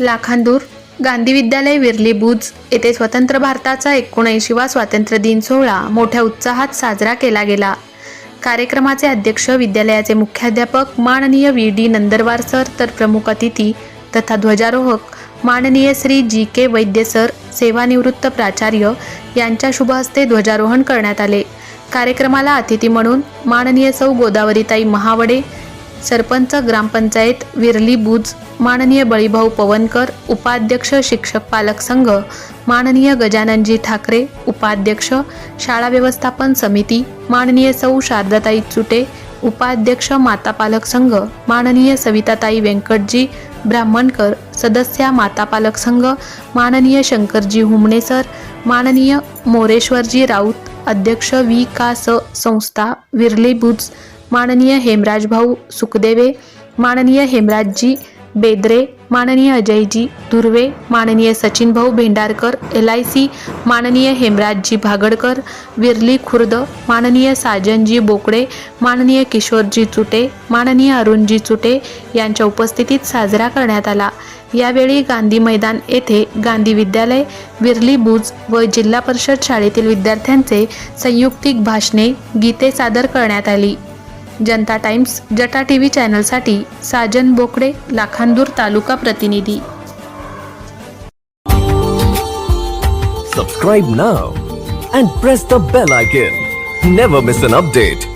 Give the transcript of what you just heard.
लाखांदूर गांधी विद्यालय विरली बुज येथे स्वतंत्र भारताचा एकोणऐंशीवा स्वातंत्र्य दिन सोहळा मोठ्या उत्साहात साजरा केला गेला. कार्यक्रमाचे अध्यक्ष विद्यालयाचे मुख्याध्यापक माननीय व्ही. डी. नंदरवार सर तर प्रमुख अतिथी तथा ध्वजारोहक माननीय श्री. जी. के. वैद्य सर सेवानिवृत्त प्राचार्य यांच्या शुभ हस्ते ध्वजारोहण करण्यात आले. कार्यक्रमाला अतिथी म्हणून माननीय सौ. गोदावरीताई महावडे सरपंच ग्रामपंचायत विरली बुज माननीय बळीभाऊ पवनकर उपाध्यक्ष शिक्षक पालक संघ माननीय गजाननजी ठाकरे उपाध्यक्ष शाळा व्यवस्थापन समिती माननीय सौ शारदाताई चुटे उपाध्यक्ष माता पालक संघ माननीय सविताताई व्यंकटजी ब्राह्मणकर सदस्या माता पालक संघ माननीय शंकरजी हुमणे सर माननीय मोरेश्वरजी राऊत अध्यक्ष वी का स संस्था विरली बुज माननीय हेमराज भाऊ सुखदेवे माननीय हेमराजजी बेद्रे माननीय अजयजी दुर्वे माननीय सचिन भाऊ भेंडारकर एल आय सी माननीय हेमराजजी भागडकर विरली खुर्द माननीय साजनजी बोकडे माननीय किशोरजी चुटे माननीय अरुणजी चुटे यांच्या उपस्थितीत साजरा करण्यात आला. यावेळी गांधी मैदान येथे गांधी विद्यालय विरली बुज व जिल्हा परिषद शाळेतील विद्यार्थ्यांचे संयुक्तिक भाषणे गीते सादर करण्यात आली. Janata times Jata T V चॅनलसाठी Sajan Bokade Lakhandur तालुका प्रतिनिधी subscribe now and press the bell icon never miss an update